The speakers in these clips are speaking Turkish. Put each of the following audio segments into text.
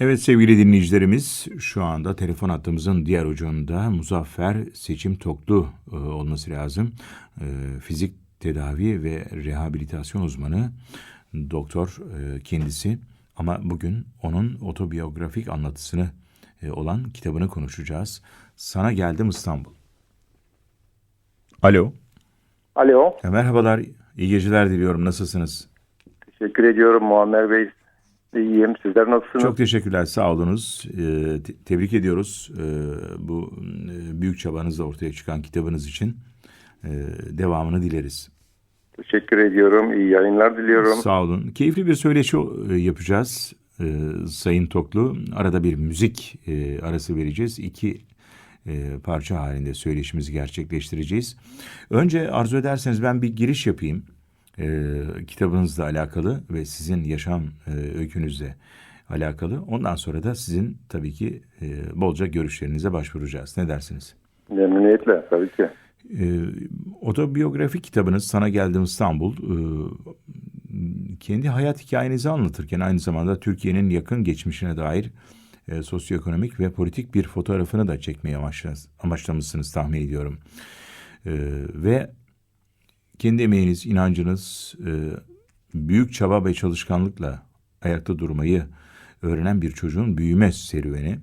Evet sevgili dinleyicilerimiz şu anda telefon hattımızın diğer ucunda Muzaffer Seçim Toklu e, olması lazım. E, fizik tedavi ve rehabilitasyon uzmanı doktor e, kendisi ama bugün onun otobiyografik anlatısını e, olan kitabını konuşacağız. Sana geldim İstanbul. Alo. Alo. E, merhabalar. İyi geceler diliyorum. Nasılsınız? Teşekkür ediyorum Muammer Bey. İyiyim. Sizler nasılsınız? Çok teşekkürler, sağ olunuz. Ee, te- tebrik ediyoruz ee, bu e, büyük çabanızla ortaya çıkan kitabınız için. Ee, devamını dileriz. Teşekkür ediyorum. İyi yayınlar diliyorum. Sağ olun. Keyifli bir söyleşi e, yapacağız ee, Sayın Toklu. Arada bir müzik e, arası vereceğiz. İki e, parça halinde söyleşimizi gerçekleştireceğiz. Önce arzu ederseniz ben bir giriş yapayım. Ee, kitabınızla alakalı ve sizin yaşam e, öykünüzle alakalı. Ondan sonra da sizin tabii ki e, bolca görüşlerinize başvuracağız. Ne dersiniz? Memnuniyetle tabii ki. Ee, otobiyografi kitabınız Sana Geldim İstanbul e, kendi hayat hikayenizi anlatırken aynı zamanda Türkiye'nin yakın geçmişine dair e, sosyoekonomik ve politik bir fotoğrafını da çekmeye amaçla- amaçlamışsınız tahmin ediyorum. E, ve kendi emeğiniz, inancınız, e, büyük çaba ve çalışkanlıkla ayakta durmayı öğrenen bir çocuğun büyüme serüveni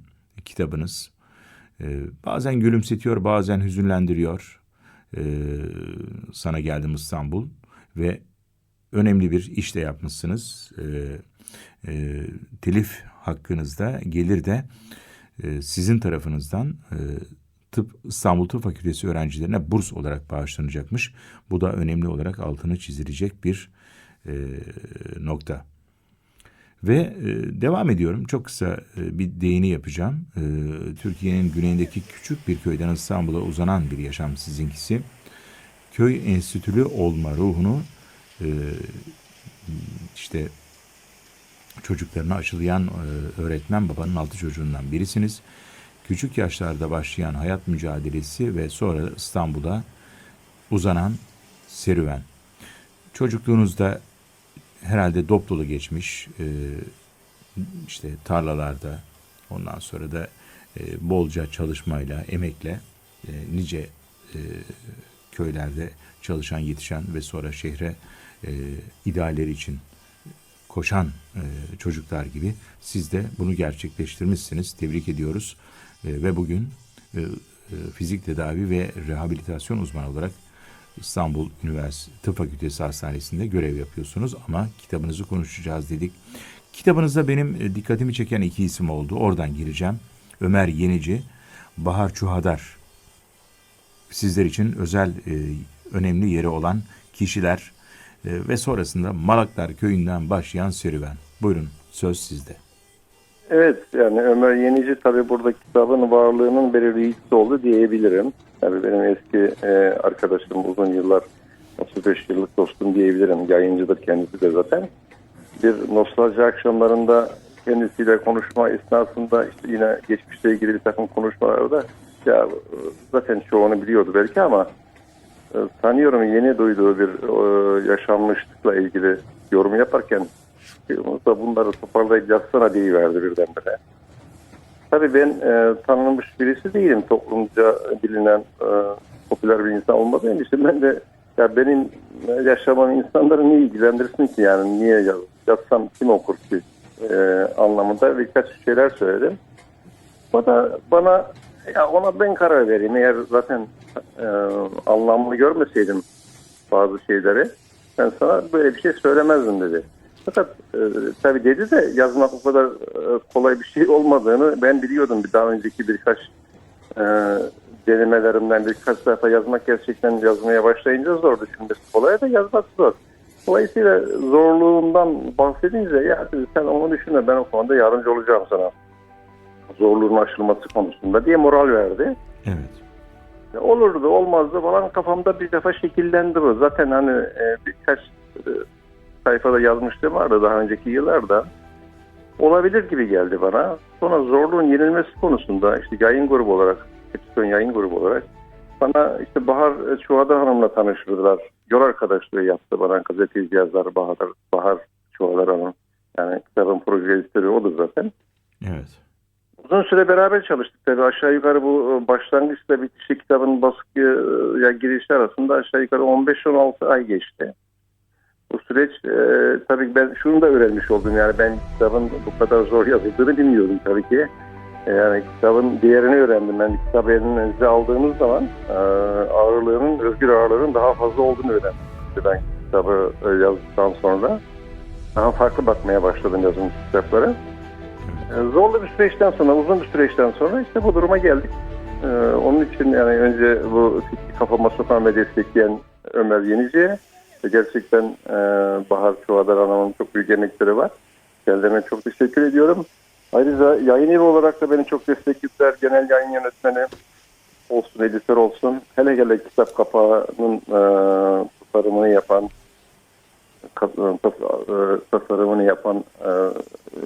kitabınız. E, bazen gülümsetiyor, bazen hüzünlendiriyor. E, sana geldim İstanbul ve önemli bir iş de yapmışsınız. Telif hakkınızda gelir de sizin tarafınızdan Tıp İstanbul Tıp Fakültesi öğrencilerine burs olarak bağışlanacakmış. Bu da önemli olarak altını çizilecek bir e, nokta. Ve e, devam ediyorum. Çok kısa e, bir değini yapacağım. E, Türkiye'nin güneyindeki küçük bir köyden İstanbul'a uzanan bir yaşam sizinkisi. Köy enstitülü olma ruhunu e, işte çocuklarına aşılayan e, öğretmen babanın altı çocuğundan birisiniz. Küçük yaşlarda başlayan hayat mücadelesi ve sonra İstanbul'a uzanan serüven. Çocukluğunuzda herhalde dop dolu geçmiş. E, işte tarlalarda ondan sonra da e, bolca çalışmayla, emekle e, nice e, köylerde çalışan, yetişen ve sonra şehre e, idealleri için koşan e, çocuklar gibi siz de bunu gerçekleştirmişsiniz. Tebrik ediyoruz. E, ve bugün e, e, fizik tedavi ve rehabilitasyon uzmanı olarak İstanbul Üniversitesi Tıp Fakültesi Hastanesi'nde görev yapıyorsunuz ama kitabınızı konuşacağız dedik. Kitabınızda benim e, dikkatimi çeken iki isim oldu. Oradan gireceğim. Ömer Yenici, Bahar Çuhadar. Sizler için özel e, önemli yeri olan kişiler ve sonrasında Malaklar Köyü'nden başlayan serüven. Buyurun söz sizde. Evet yani Ömer Yenici tabii burada kitabın varlığının belirleyicisi oldu diyebilirim. Tabii benim eski e, arkadaşım uzun yıllar 35 yıllık dostum diyebilirim. Yayıncıdır kendisi de zaten. Bir nostalji akşamlarında kendisiyle konuşma esnasında işte yine geçmişle ilgili bir takım konuşmalarda ya e, zaten çoğunu biliyordu belki ama sanıyorum yeni duyduğu bir e, yaşanmışlıkla ilgili yorum yaparken da bunları toparlayıp yazsana verdi birdenbire. Tabii ben e, tanınmış birisi değilim. Toplumca bilinen e, popüler bir insan olmadığım için ben de ya benim yaşamam insanları niye ilgilendirsin ki yani niye yaz, yazsam kim okur ki e, anlamında birkaç şeyler söyledim. O da bana ya ona ben karar vereyim. Eğer zaten e, anlamlı görmeseydim bazı şeyleri ben sana böyle bir şey söylemezdim dedi. Fakat e, tabii dedi de yazmak o kadar e, kolay bir şey olmadığını ben biliyordum. Bir Daha önceki birkaç e, denemelerimden birkaç sayfa yazmak gerçekten yazmaya başlayınca zor düşünmesi kolay da yazmak zor. Dolayısıyla zorluğundan bahsedince ya sen onu düşünme ben o konuda yardımcı olacağım sana. Zorluğun aşılması konusunda diye moral verdi. Evet. Olurdu olmazdı falan kafamda bir defa şekillendi bu. Zaten hani e, birkaç e, sayfada yazmıştım vardı daha önceki yıllarda. Olabilir gibi geldi bana. Sonra zorluğun yenilmesi konusunda işte yayın grubu olarak, Epsilon yayın grubu olarak bana işte Bahar Çuhadar Hanım'la tanıştırdılar. Yol arkadaşlığı yaptı bana gazeteci yazar Bahar, Bahar Çuhadar Hanım. Yani kitabın proje editörü odur zaten. Evet. Uzun süre beraber çalıştık tabii. Aşağı yukarı bu e, başlangıçla bitişi kitabın baskıya girişi arasında aşağı yukarı 15-16 ay geçti. Bu süreç e, tabii ben şunu da öğrenmiş oldum yani ben kitabın bu kadar zor yazıldığını bilmiyordum tabii ki. E, Yani kitabın değerini öğrendim. Ben kitabı elinize aldığımız zaman e, ağırlığının, özgür ağırlığının daha fazla olduğunu öğrendim. Ben kitabı e, yazdıktan sonra daha farklı bakmaya başladım yazım kitaplara. Ee, zorlu bir süreçten sonra, uzun bir süreçten sonra işte bu duruma geldik. Ee, onun için yani önce bu kafama sokan ve destekleyen Ömer Yenici'ye gerçekten e, Bahar Çuvadar Hanım'ın çok büyük emekleri var. Kendilerine çok teşekkür ediyorum. Ayrıca yayın evi olarak da beni çok desteklediler. Genel yayın yönetmeni olsun, editör olsun. Hele hele kitap kapağının e, tasarımını yapan e, e, tasarımını yapan e, e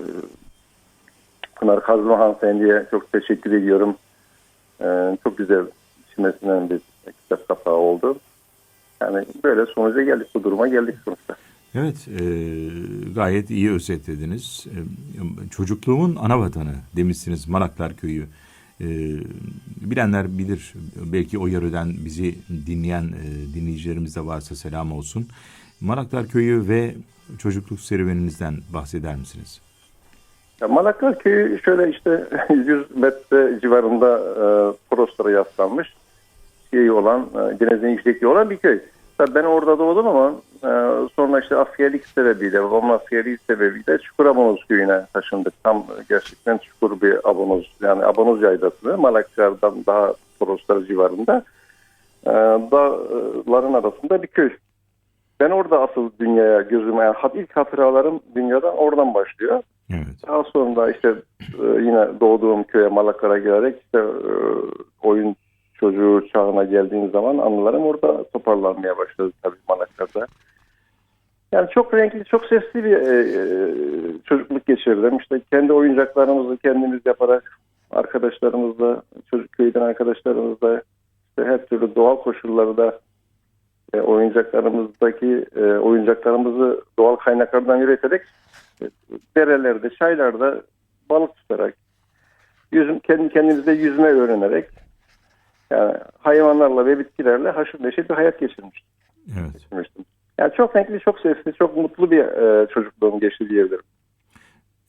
Pınar Kazma hanımefendiye çok teşekkür ediyorum. Ee, çok güzel içmesinden bir kitap kapağı oldu. Yani böyle sonuca geldik, bu duruma geldik sonuçta. Evet, e, gayet iyi özetlediniz. E, çocukluğumun ana vatanı demişsiniz Manaklar Köyü. E, bilenler bilir, belki o yöreden bizi dinleyen e, dinleyicilerimiz de varsa selam olsun. Manaklar Köyü ve çocukluk serüveninizden bahseder misiniz? Ya Malaklar Köyü şöyle işte 100 metre civarında e, Toroslara yaslanmış şey olan, e, denizin yüksekliği olan bir köy. Tabii ben orada doğdum ama e, sonra işte askerlik sebebiyle, babamın askerliği sebebiyle Çukur Abonoz köyüne taşındık. Tam gerçekten çukur bir abonoz, yani abonoz yaylasını Malaklar'dan daha Toroslar civarında e, dağların arasında bir köy. Ben orada asıl dünyaya gözüme, yani ilk hatıralarım dünyadan oradan başlıyor. Evet, Daha sonra işte e, yine doğduğum köye Malakara gelerek işte e, oyun çocuğu çağına geldiğim zaman anılarım orada toparlanmaya başladı tabii Malakara'da. Yani çok renkli, çok sesli bir e, çocukluk geçirdim. İşte kendi oyuncaklarımızı kendimiz yaparak arkadaşlarımızla, çocuk köyden arkadaşlarımızla işte her türlü doğal koşullarda e, oyuncaklarımızdaki e, oyuncaklarımızı doğal kaynaklardan üreterek e, derelerde, çaylarda balık tutarak, yüzüm, kendi kendimizde yüzme öğrenerek yani hayvanlarla ve bitkilerle haşır neşir bir hayat geçirmiştim. evet. geçirmiştim. Yani çok renkli, çok sesli, çok mutlu bir e, çocukluğum geçti diyebilirim.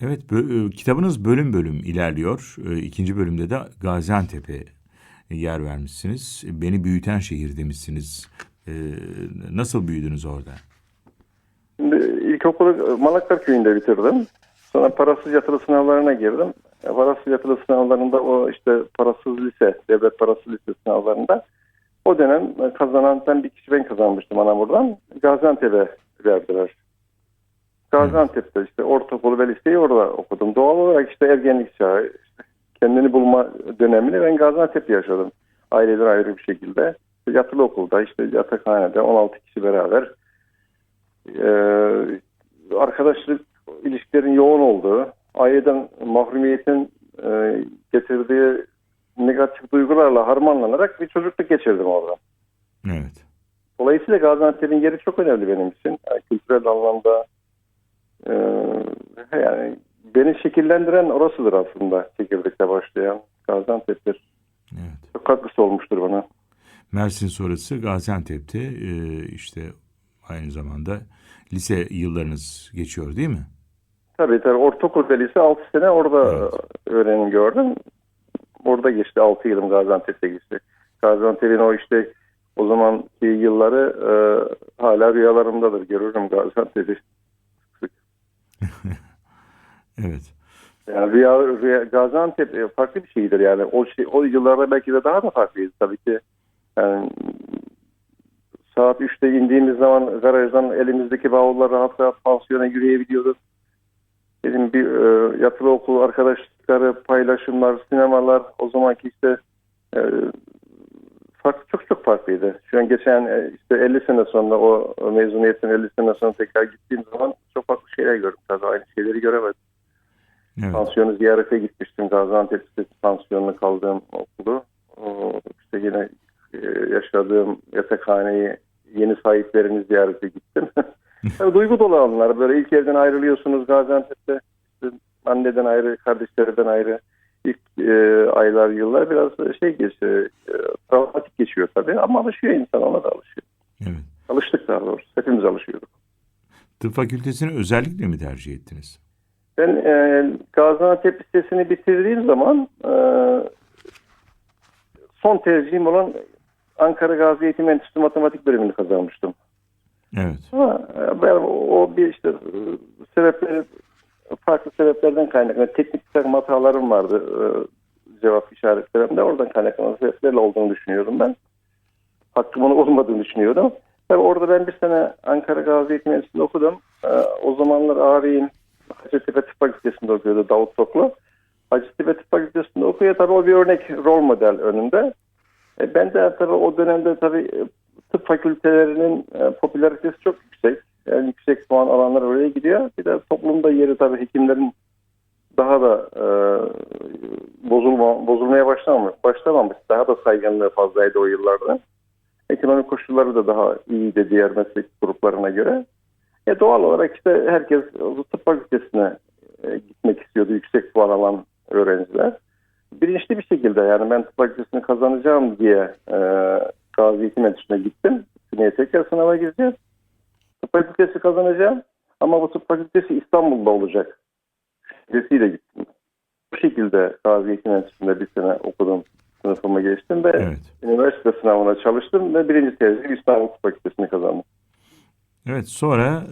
Evet, kitabınız bölüm bölüm ilerliyor. İkinci bölümde de Gaziantep'e yer vermişsiniz. Beni büyüten şehir demişsiniz. E, nasıl büyüdünüz orada? Şimdi ilkokulu Malaklar Köyü'nde bitirdim. Sonra parasız yatılı sınavlarına girdim. E, Parasız yatılı sınavlarında o işte parasız lise, devlet parasız lise sınavlarında o dönem e, kazanan bir kişi ben kazanmıştım Anamur'dan. Gaziantep'e verdiler. Gaziantep'te işte ortaokulu ve liseyi orada okudum. Doğal olarak işte ergenlik çağı, işte kendini bulma dönemini ben Gaziantep'te yaşadım. Aileden ayrı bir şekilde. Yatılı okulda işte yatakhanede 16 kişi beraber ee, arkadaşlık ilişkilerin yoğun olduğu, aileden mahrumiyetin e, getirdiği negatif duygularla harmanlanarak bir çocukluk geçirdim orada. Evet. Dolayısıyla Gaziantep'in yeri çok önemli benim için. Yani kültürel anlamda e, yani beni şekillendiren orasıdır aslında Tekirdek'te başlayan Gaziantep'tir. Evet. Çok katkısı olmuştur bana. Mersin sonrası Gaziantep'te e, işte aynı zamanda lise yıllarınız geçiyor değil mi? Tabii tabii ortaokul ve lise 6 sene orada Evet. öğrenim gördüm. Orada geçti 6 yılım Gaziantep'te geçti. Gaziantep'in o işte o zamanki yılları e, hala rüyalarımdadır. Görürüm Gaziantep'i. Evet. Yani rüya, rüya, Gaziantep e, farklı bir şeydir yani. O şey, o yıllarda belki de daha da farklıydı tabii ki. Yani saat 3'te indiğimiz zaman garajdan elimizdeki bavullar rahat rahat pansiyona yürüyebiliyorduk. Benim bir e, yatılı okul arkadaşlıkları, paylaşımlar, sinemalar o zamanki işte e, farklı, çok çok farklıydı. Şu an geçen e, işte 50 sene sonra o mezuniyetin 50 sene sonra tekrar gittiğim zaman çok farklı şeyler gördüm. Tabii aynı şeyleri göremedim. Evet. Pansiyonu ziyarete gitmiştim. Gaziantep Lisesi pansiyonunda kaldığım okulu. İşte yine yaşadığım yatakhaneyi yeni sahiplerini ziyarete gittim. Tabii duygu dolu anlar. Böyle ilk evden ayrılıyorsunuz Gaziantep'te. Anneden ayrı, kardeşlerden ayrı ilk e, aylar, yıllar biraz şey geçiyor, e, travmatik geçiyor tabii ama alışıyor insan ona da alışıyor. Evet. Alıştık daha doğrusu. Hepimiz alışıyorduk. Tıp fakültesini özellikle mi tercih ettiniz? Ben e, Gaziantep Lisesi'ni bitirdiğim zaman e, son tercihim olan Ankara Gazi Eğitim Enstitüsü Matematik bölümünü kazanmıştım. Evet. Ama e, ben o bir işte e, sebepleri farklı sebeplerden kaynaklı teknik bir takım hatalarım vardı e, cevap işaretlerimde. Oradan kaynaklanan sebeplerle olduğunu düşünüyorum ben. Hakkımın olmadığını düşünüyordum. Tabii orada ben bir sene Ankara Gazi Eğitim Enstitüsü'nde okudum. O zamanlar ağabeyim Hacettepe Tıp Fakültesi'nde okuyordu Davut Toklu. Hacettepe Tıp Fakültesi'nde okuyor. Tabii o bir örnek rol model önünde. E, ben de tabii o dönemde tabii e, tıp fakültelerinin e, popülaritesi çok yüksek. Yani yüksek puan alanlar oraya gidiyor. Bir de toplumda yeri tabii hekimlerin daha da e, bozulma, bozulmaya başlamamış, başlamamış. Daha da saygınlığı fazlaydı o yıllarda. Ekonomik koşulları da daha iyiydi diğer meslek gruplarına göre. E doğal olarak işte herkes tıp fakültesine e, gitmek istiyordu yüksek puan alan öğrenciler. Bilinçli bir şekilde yani ben tıp fakültesini kazanacağım diye e, Gazi Eğitim Enstitüsü'ne gittim. Seneye tekrar sınava gireceğiz. Tıp fakültesi kazanacağım ama bu tıp fakültesi İstanbul'da olacak. Düşüncesiyle gittim. Bu şekilde Gazi Eğitim Enstitüsü'nde bir sene okudum. Sınıfımı geçtim ve Evet. üniversite sınavına çalıştım ve birinci tercih İstanbul Tıp Fakültesini kazandım. Evet sonra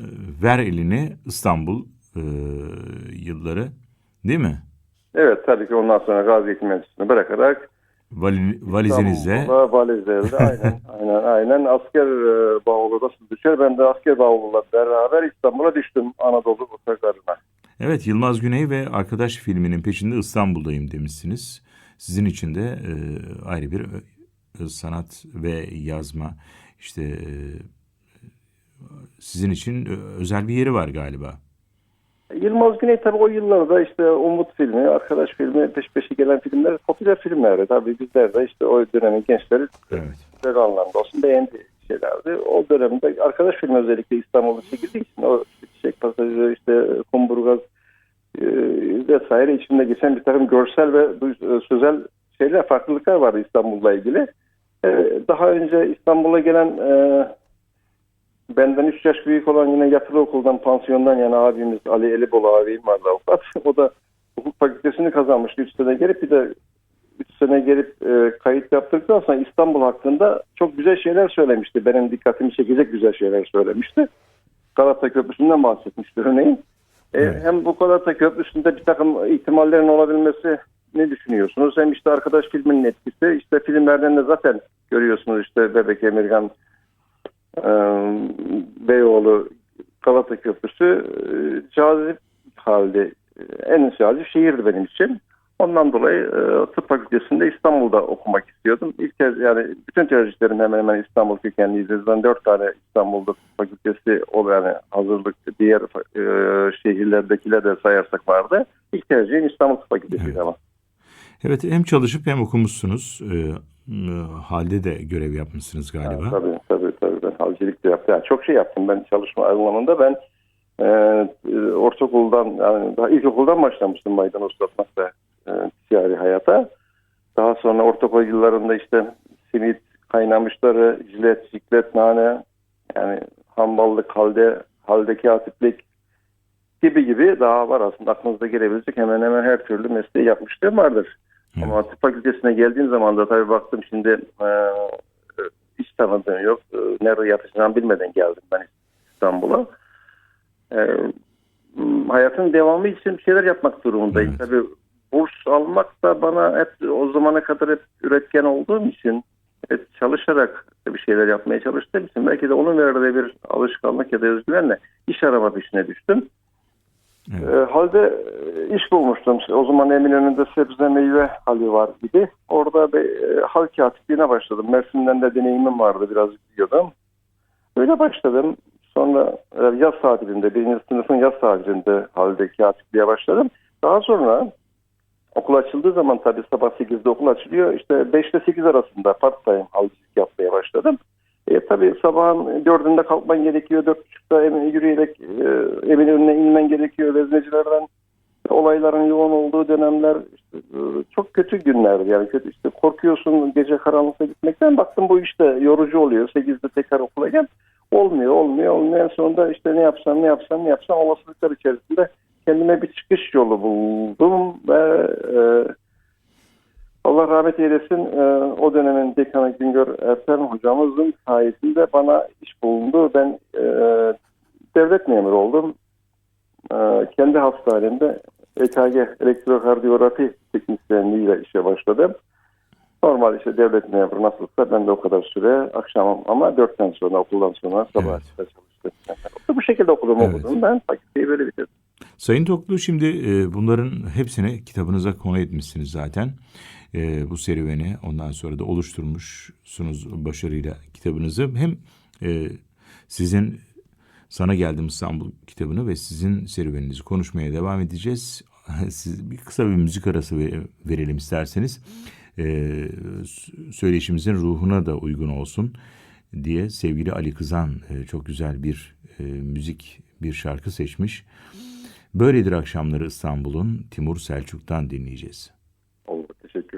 ver elini İstanbul e, yılları değil mi? Evet tabii ki ondan sonra Gazi Enstitüsü'nü bırakarak Vali, valizinizle İstanbul'a, valizlerle aynen, aynen, aynen asker e, nasıl düşer ben de asker bavulla beraber İstanbul'a düştüm Anadolu sokaklarına. Evet Yılmaz Güney ve Arkadaş filminin peşinde İstanbul'dayım demişsiniz. Sizin için de e, ayrı bir e, sanat ve yazma işte e, sizin için e, özel bir yeri var galiba. Yılmaz Güney tabii o yıllarda işte Umut filmi, Arkadaş filmi, peş peşe gelen filmler popüler filmlerdi. Tabii bizler de işte o dönemin gençleri Evet. anlamda olsun beğendi şeylerdi. O dönemde Arkadaş filmi özellikle İstanbul'da çekildiği için o Çiçek Pasajı, işte Kumburgaz e, vesaire içinde geçen bir takım görsel ve e, sözel şeyler, farklılıklar vardı İstanbul'la ilgili. E, daha önce İstanbul'a gelen e, benden 3 yaş büyük olan yine yatılı okuldan, pansiyondan yani abimiz Ali Elibolu abim vardı avukat. O da hukuk fakültesini kazanmıştı 3 sene gelip bir de 3 sene gelip e, kayıt yaptıktan sonra İstanbul hakkında çok güzel şeyler söylemişti. Benim dikkatimi çekecek güzel şeyler söylemişti. Galata Köprüsü'nden bahsetmişti örneğin. E, Evet. Hem bu Galata Köprüsü'nde bir takım ihtimallerin olabilmesi ne düşünüyorsunuz? Hem işte arkadaş filminin etkisi. işte filmlerden de zaten görüyorsunuz işte Bebek Emirgan, Beyoğlu, Galata Köprüsü e, cazip halde e, en cazip şehirdi benim için. Ondan dolayı e, tıp fakültesinde İstanbul'da okumak istiyordum. İlk kez yani bütün tercihlerim hemen hemen İstanbul kökenliydi. Ben dört tane İstanbul'da tıp fakültesi ol yani hazırlık diğer e, şehirlerdekiler de sayarsak vardı. İlk tercihim İstanbul Tıp Fakültesi'ydi Evet. ama. Evet hem çalışıp hem okumuşsunuz. E, halde de görev yapmışsınız galiba. Ha, tabii tabii halcilik de yaptım. Yani çok şey yaptım ben çalışma anlamında. Ben e, e, ortaokuldan yani daha ilkokuldan başlamıştım maydanoz satmakta e, ticari hayata. Daha sonra ortaokul yıllarında işte simit kaynamışları, jilet, ciklet, nane yani hamballık, halde, halde katiplik gibi gibi daha var aslında aklınıza gelebilecek hemen hemen her türlü mesleği yapmışlığım vardır. Evet. Ama tıp fakültesine geldiğim zaman da tabii baktım şimdi e, tanıdığım yok. E, nerede yatacağımı bilmeden geldim ben İstanbul'a. E, m, hayatın devamı için bir şeyler yapmak durumundayım. Evet. Tabii burs almak da bana hep o zamana kadar hep üretken olduğum için hep çalışarak bir şeyler yapmaya çalıştığım için belki de onun verdiği bir alışkanlık ya da özgüvenle iş arama peşine düştüm. Evet. E, halde iş bulmuştum. O zaman Eminönü'nde sebze meyve hali var gibi. Orada bir e, hal katipliğine başladım. Mersin'den de deneyimim vardı. Biraz biliyordum. Öyle başladım. Sonra e, yaz tatilinde, birinci sınıfın yaz tatilinde halde katipliğe başladım. Daha sonra okul açıldığı zaman tabii sabah 8'de okul açılıyor. İşte 5 ile 8 arasında part time halcilik yapmaya başladım. E, tabii sabahın dördünde kalkman gerekiyor. Dört buçukta yürüyerek e, evin önüne inmen gerekiyor. Veznecilerden olayların yoğun olduğu dönemler işte, e, çok kötü günlerdi. Yani kötü işte korkuyorsun gece karanlıkta gitmekten. Baktım bu işte yorucu oluyor. 8'de tekrar okula gel. Olmuyor, olmuyor, olmuyor. En sonunda işte ne yapsam, ne yapsam, ne yapsam olasılıklar içerisinde kendime bir çıkış yolu buldum ve e, Allah rahmet eylesin e, o dönemin dekanı Güngör Erten hocamızın sayesinde bana iş bulundu. Ben e, devlet memuru oldum. E, kendi hastanemde EKG elektrokardiyografi teknisyenliğiyle işe başladım. Normal işte devlet memuru nasılsa ben de o kadar süre akşam ama dörtten sonra okuldan sonra sabah Evet. çalıştım. Bu şekilde okudum Evet. okudum. Ben fakülteyi böyle bitirdim. Sayın Toklu şimdi e, bunların hepsini kitabınıza konu etmişsiniz zaten. E, bu serüveni ondan sonra da oluşturmuşsunuz başarıyla kitabınızı. Hem e, sizin Sana Geldim İstanbul kitabını ve sizin serüveninizi konuşmaya devam edeceğiz. Siz bir kısa bir müzik arası ve- verelim isterseniz. E, s- söyleşimizin ruhuna da uygun olsun diye sevgili Ali Kızan e, çok güzel bir e, müzik bir şarkı seçmiş. Böyledir akşamları İstanbul'un Timur Selçuk'tan dinleyeceğiz.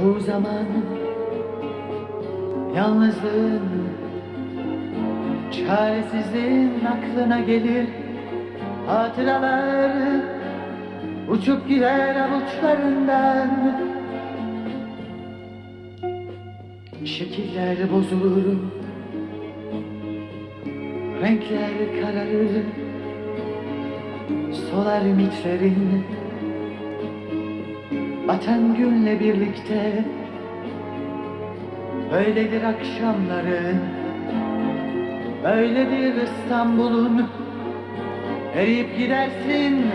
çoğu zaman Yalnızlığın Çaresizliğin aklına gelir. Hatıralar Uçup gider avuçlarından. Şekiller bozulur Renkler kararır. Solar ümitlerin Batan günle birlikte. Böyledir akşamları. Böyledir İstanbul'un. Eriyip gidersin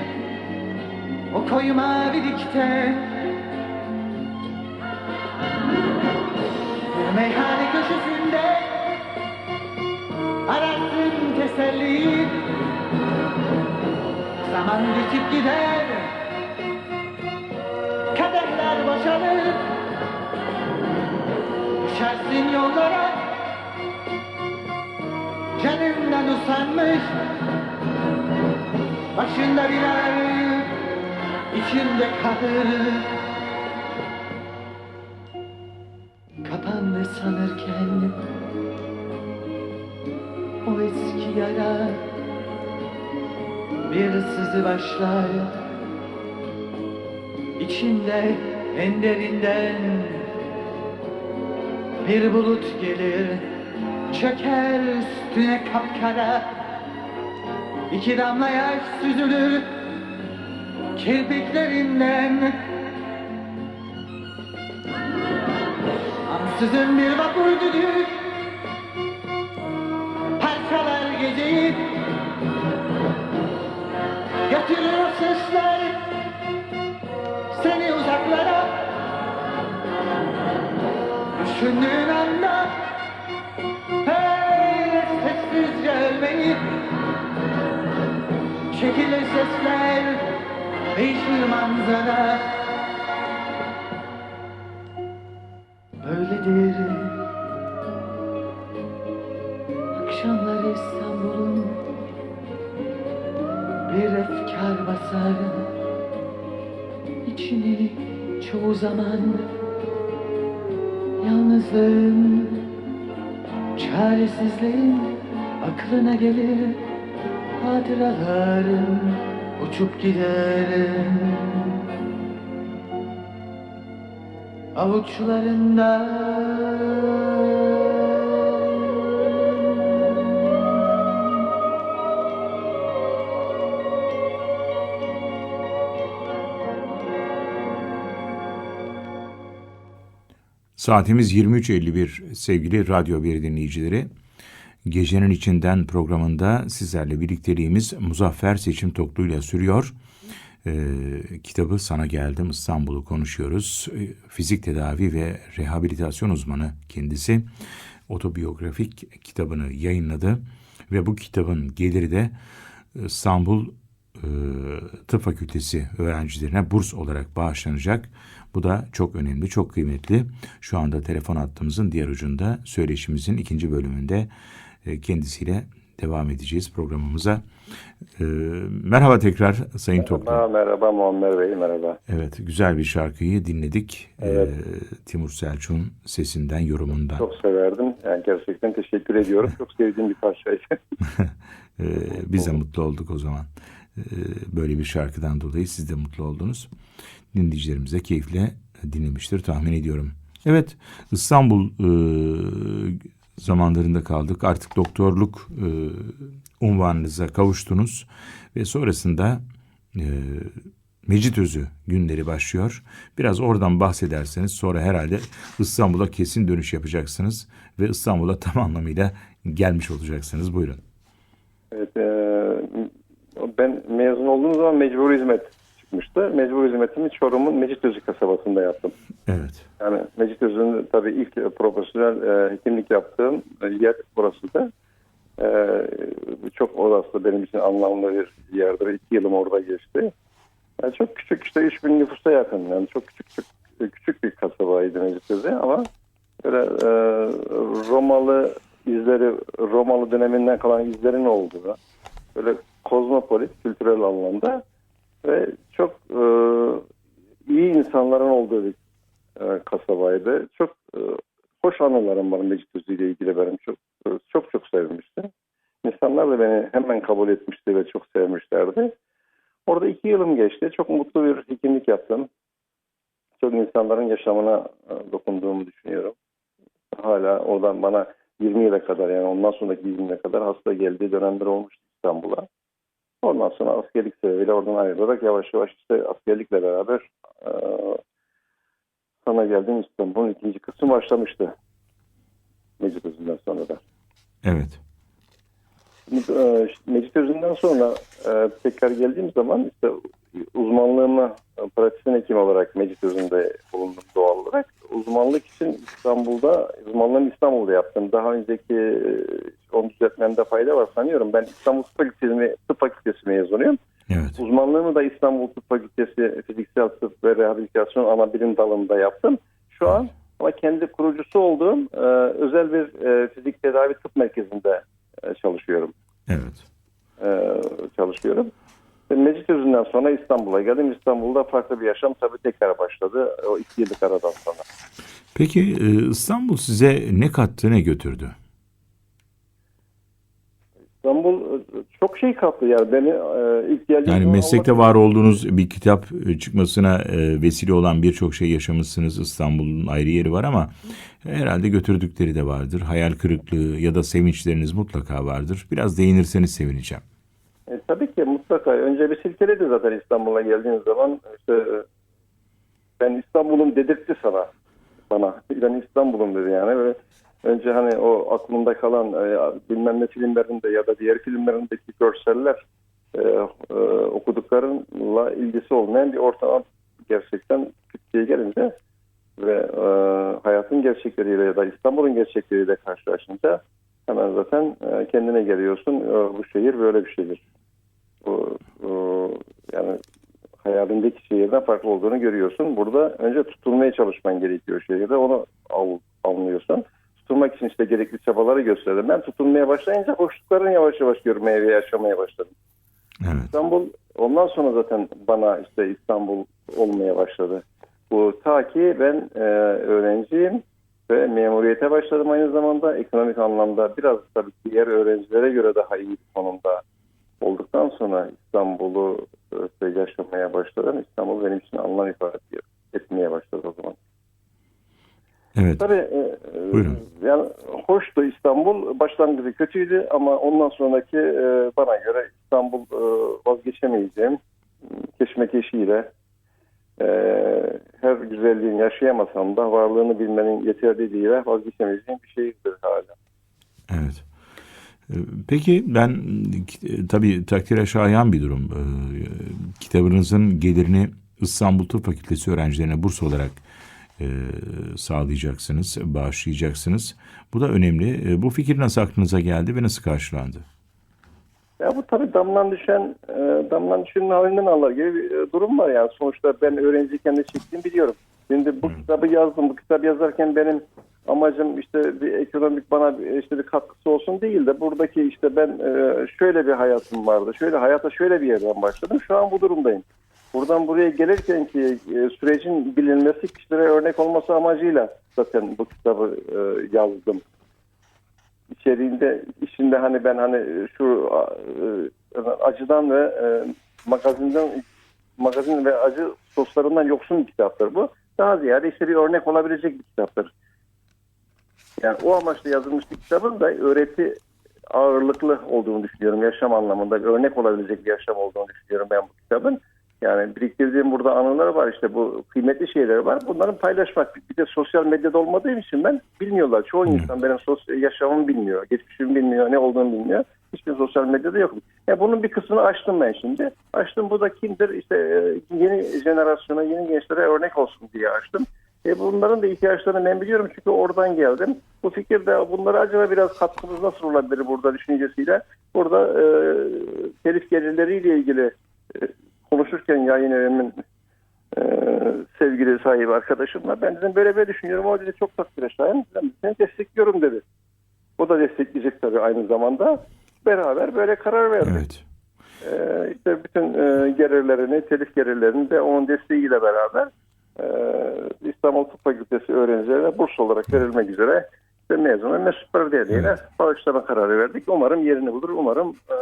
O koyu mavilikte Bir meyhane köşesinde ararsın teselli. Zaman geçip gider Boşalır Düşersin yollara. Canından usanmış Başında bir ağrı içinde kalır. Kapandı sanırken o eski yara bir sızı başlar. İçinde en derinden bir bulut gelir çöker üstüne kapkara. İki damla yaş süzülür kirpiklerinden. Ansızın bir vapur düdük Parçalar geceyi Düşündüğün anda Hey sessizce ölmeyi Çekilir sesler Değişir manzara Aklına gelir Hatıraların Uçup gider avuçlarında Saatimiz 23.51 sevgili Radyo 1 dinleyicileri. Gecenin içinden programında sizlerle birlikteliğimiz Muzaffer Seçim Toklu'yla sürüyor. e, kitabı Sana Geldim İstanbul'u konuşuyoruz. E, fizik tedavi ve rehabilitasyon uzmanı kendisi otobiyografik kitabını yayınladı ve bu kitabın geliri de İstanbul e, Tıp Fakültesi öğrencilerine burs olarak bağışlanacak. Bu da çok önemli, çok kıymetli. Şu anda telefon hattımızın diğer ucunda söyleşimizin ikinci bölümünde e, kendisiyle devam edeceğiz programımıza. E, merhaba tekrar Sayın Toklu. Merhaba, merhaba Muammer Bey, merhaba. Evet, güzel bir şarkıyı dinledik. Evet. E, Timur Selçuk'un sesinden, yorumundan. Çok severdim. Yani gerçekten teşekkür ediyorum. Çok sevdiğim bir parçaydı. Ee, biz de mutlu olduk o zaman. Ee, böyle bir şarkıdan dolayı siz de mutlu oldunuz. Dinleyicilerimiz de keyifle dinlemiştir tahmin ediyorum. Evet İstanbul e, zamanlarında kaldık. Artık doktorluk e, unvanınıza kavuştunuz ve sonrasında e, Mecitözü günleri başlıyor. Biraz oradan bahsederseniz sonra herhalde İstanbul'a kesin dönüş yapacaksınız ve İstanbul'a tam anlamıyla gelmiş olacaksınız. Buyurun. Evet, e, ben mezun olduğum zaman mecbur hizmet çıkmıştı. Mecbur hizmetimi Çorum'un Mecitözü kasabasında yaptım. Evet. Yani Mecitözü'nün tabii ilk profesyonel e, hekimlik yaptığım e, yer burası da. E, çok orası benim için anlamlı bir yerdir. İki yılım orada geçti. Yani çok küçük işte 3000 nüfusa yakın. Yani çok küçük küçük, küçük bir kasabaydı Mecitözü ama böyle e, Romalı izleri, Romalı döneminden kalan izlerin olduğu böyle kozmopolit, kültürel anlamda ve e, insanların olduğu bir e, kasabaydı. Çok e, hoş anılarım var Mecitözü ile ilgili benim. Çok e, çok çok sevmiştim. İnsanlar da beni hemen kabul etmişti ve çok sevmişlerdi. Orada iki yılım geçti. Çok mutlu bir hekimlik yaptım. Çok insanların yaşamına e, dokunduğumu düşünüyorum. Hala oradan bana 20 yıla kadar yani ondan sonraki 20 yıla kadar hasta geldiği dönemler olmuştu İstanbul'a. Ondan sonra askerlik sebebiyle oradan ayrılarak yavaş yavaş işte askerlikle beraber e, sana geldim İstanbul'un ikinci kısmı başlamıştı. Mecitözü'nden sonra da. Evet. E, Mecitözü'nden sonra e, tekrar geldiğim zaman işte uzmanlığımı e, pratisyen hekim olarak Mecitözü'nde bulundum doğal olarak. Uzmanlık için İstanbul'da, uzmanlığımı İstanbul'da yaptım. Daha önceki e, onu düzeltmemde fayda var sanıyorum. Ben İstanbul Tıp Fakültesi, Tıp Fakültesi mezunuyum. Evet. Uzmanlığımı da İstanbul Tıp Fakültesi Fiziksel Tıp ve Rehabilitasyon ana bilim dalında yaptım. Şu an ama kendi kurucusu olduğum e, özel bir e, fizik tedavi tıp merkezinde e, çalışıyorum. Evet. E, çalışıyorum. Ve Mecitözü'nden sonra İstanbul'a geldim. İstanbul'da farklı bir yaşam tabii tekrar başladı. O iki yıllık aradan sonra. Peki e, İstanbul size ne kattı, ne götürdü? İstanbul e, çok şey kattı yani beni e, ilk geldiğim Yani meslekte Allah- var olduğunuz bir kitap çıkmasına vesile olan birçok şey yaşamışsınız. İstanbul'un ayrı yeri var ama herhalde götürdükleri de vardır. Hayal kırıklığı ya da sevinçleriniz mutlaka vardır. Biraz değinirseniz sevineceğim. Ki mutlaka. Önce bir silkeledi zaten İstanbul'a geldiğiniz zaman. İşte ben İstanbul'um dedirtti sana. Bana. Ben İstanbul'um dedi yani. Ve önce hani o aklımda kalan e, bilmem ne filmlerinde ya da diğer filmlerindeki görseller e, e, okuduklarınla ilgisi olmayan bir ortam gerçekten Türkiye'ye gelince ve e, hayatın gerçekleriyle ya da İstanbul'un gerçekleriyle karşılaşınca hemen zaten e, kendine geliyorsun. E, bu şehir böyle bir şehir. Yani hayalindeki şehirden farklı olduğunu görüyorsun. Burada önce tutulmaya çalışman gerekiyor şehirde. Onu al, anlıyorsun. Tutulmak için işte gerekli çabaları gösterdim. Ben tutulmaya başlayınca boşluklarını yavaş yavaş görmeye ve yaşamaya başladım. Evet. İstanbul ondan sonra zaten bana işte İstanbul olmaya başladı. Bu ta ki ben e, öğrenciyim ve memuriyete başladım aynı zamanda ekonomik anlamda biraz tabii diğer öğrencilere göre daha iyi bir konumda olduktan sonra İstanbul'u e, işte yaşamaya başladım. İstanbul benim için anlam ifade etmeye başladı o zaman. Evet. Tabii e, e, Buyurun. yani hoştu İstanbul. Başlangıcı kötüydü ama ondan sonraki e, bana göre İstanbul e, vazgeçemeyeceğim keşmekeşiyle e, her güzelliğini yaşayamasam da varlığını bilmenin yeterliliğiyle vazgeçemeyeceğim bir şehirdir hala. Evet. Peki ben tabii takdire şayan bir durum. Ee, Kitabınızın gelirini İstanbul Tıp Fakültesi öğrencilerine burs olarak e, sağlayacaksınız, bağışlayacaksınız. Bu da önemli. E, Bu fikir nasıl aklınıza geldi ve nasıl karşılandı? Ya bu tabii damdan düşen, e, damdan düşenin halinden alır gibi bir durum var yani. Sonuçta ben öğrenciyken de çektiğimi biliyorum. Şimdi bu kitabı yazdım. Bu kitabı yazarken benim amacım işte bir ekonomik bana bir, işte bir katkısı olsun değil de buradaki işte ben e, şöyle bir hayatım vardı. Şöyle hayata şöyle bir yerden başladım. Şu an bu durumdayım. Buradan buraya gelirken ki e, sürecin bilinmesi kişilere örnek olması amacıyla zaten bu kitabı e, yazdım içeriğinde içinde hani ben hani şu e, acıdan ve e, magazinden magazin ve acı soslarından yoksun bir kitaptır bu. Daha ziyade işte bir örnek olabilecek bir kitaptır. Yani o amaçla yazılmış bir kitabın da öğreti ağırlıklı olduğunu düşünüyorum. Yaşam anlamında örnek olabilecek bir yaşam olduğunu düşünüyorum ben bu kitabın. Yani biriktirdiğim burada anılar var işte bu kıymetli şeyler var. Bunların paylaşmak. Bir de sosyal medyada olmadığım için ben bilmiyorlar. Çoğu insan benim sosyal yaşamımı bilmiyor. Geçmişimi bilmiyor. Ne olduğunu bilmiyor. Hiçbir sosyal medyada yok. Ya bunun bir kısmını açtım ben şimdi. Açtım bu da kimdir? İşte e, yeni jenerasyona, yeni gençlere örnek olsun diye açtım. E bunların da ihtiyaçlarını ben biliyorum çünkü oradan geldim. Bu fikir de bunlara acaba biraz katkımız nasıl olabilir burada düşüncesiyle. Burada e, telif gelirleriyle ilgili e, konuşurken yayın evimin e, sevgili sahibi arkadaşımla ben dedim böyle böyle düşünüyorum. O dedi çok takdire şayan. Seni destekliyorum dedi. O da destekleyecek tabii aynı zamanda. Beraber böyle karar verdik. Evet. Ee, işte bütün e, gelirlerini, telif gelirlerini de onun desteğiyle beraber e, İstanbul Tıp Fakültesi öğrencilerine burs olarak verilmek üzere ve mesutlar derneğiyle Evet. bağışlama kararı verdik. Umarım yerini bulur, umarım e,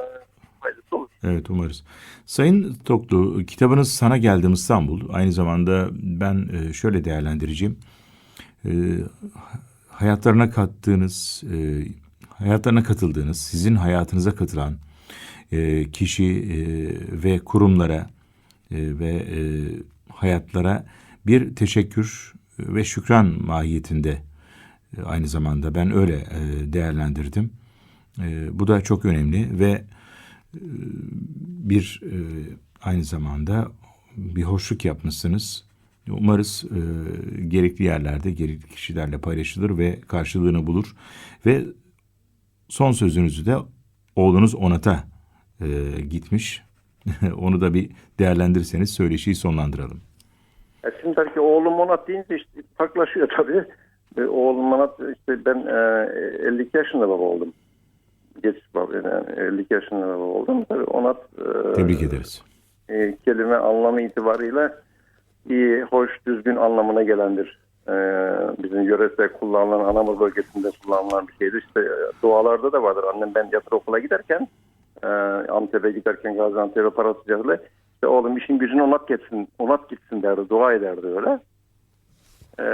olur. Evet umarız. Sayın Toklu, kitabınız Sana Geldim İstanbul. Aynı zamanda ben e, şöyle değerlendireceğim. E, hayatlarına kattığınız, e, hayatlarına katıldığınız, sizin hayatınıza katılan e, kişi e, ve kurumlara e, ve e, hayatlara bir teşekkür ve şükran mahiyetinde e, aynı zamanda ben öyle e, değerlendirdim. E, bu da çok önemli ve bir e, aynı zamanda bir hoşluk yapmışsınız. Umarız e, gerekli yerlerde gerekli kişilerle paylaşılır ve karşılığını bulur. Ve son sözünüzü de oğlunuz Onat'a e, gitmiş. Onu da bir değerlendirirseniz söyleşiyi sonlandıralım. E şimdi belki oğlum Onat deyince işte farklılaşıyor tabii. E, oğlum Onat işte ben e, 52 yaşında baba oldum. Geç baba yani 52 yaşında baba oldum. Tabii Onat e, Tebrik ederiz. e, kelime anlamı itibariyle iyi, hoş, düzgün anlamına gelendir. E, bizim yöresel kullanılan, Anamur bölgesinde kullanılan bir şeydir. İşte e, dualarda da vardır. Annem ben yatır okula giderken, e, Antep'e giderken Gaziantep'e para sıcaklığı, işte oğlum işin gücünü onat gitsin, onat gitsin derdi, dua ederdi öyle. E,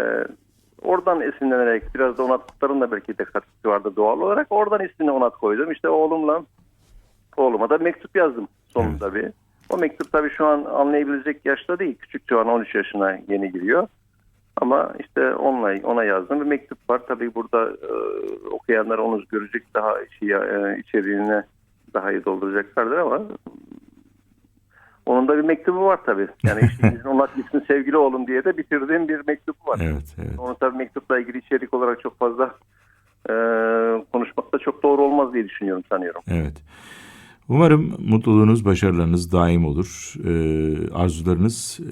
oradan esinlenerek biraz da onat kutların da belki de katkısı vardı doğal olarak. Oradan ismini onat koydum. İşte oğlumla oğluma da mektup yazdım sonunda bir. O mektup tabii şu an anlayabilecek yaşta değil. Küçük şu an 13 yaşına yeni giriyor. Ama işte onunla, ona yazdım bir mektup var. Tabii burada e, okuyanlar onu görecek daha şey, e, içeriğine daha iyi dolduracaklardır ama onun da bir mektubu var tabii. Yani işinizin onat gitsin sevgili oğlum diye de bitirdiğim bir mektup var. Evet, evet. Onu tabii mektupla ilgili içerik olarak çok fazla e, konuşmak da çok doğru olmaz diye düşünüyorum sanıyorum. Evet. Umarım mutluluğunuz, başarılarınız daim olur. Ee, arzularınız, e,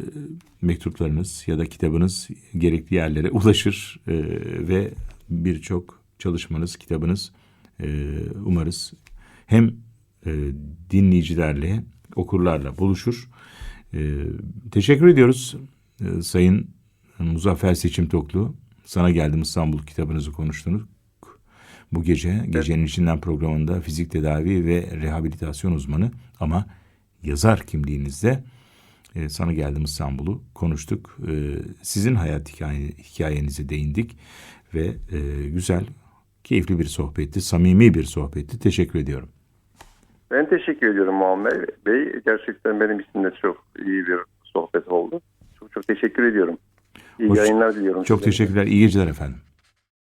mektuplarınız ya da kitabınız gerekli yerlere ulaşır Ee, ve birçok çalışmanız, kitabınız e, umarız hem e, dinleyicilerle, okurlarla buluşur. Ee, teşekkür ediyoruz e, Sayın Muzaffer Seçim Toklu. Sana geldim İstanbul kitabınızı konuştunuz. Bu gece Gecenin İçinden programında fizik tedavi ve rehabilitasyon uzmanı ama yazar kimliğinizde e, sana geldim İstanbul'u konuştuk. E, sizin hayat hikaye, hikayenize değindik ve e, güzel, keyifli bir sohbetti, samimi bir sohbetti. Teşekkür ediyorum. Ben teşekkür ediyorum Muammer Bey. Gerçekten benim için de çok iyi bir sohbet oldu. Çok çok teşekkür ediyorum. İyi Hoş- yayınlar diliyorum. Çok size. teşekkürler, iyi geceler efendim.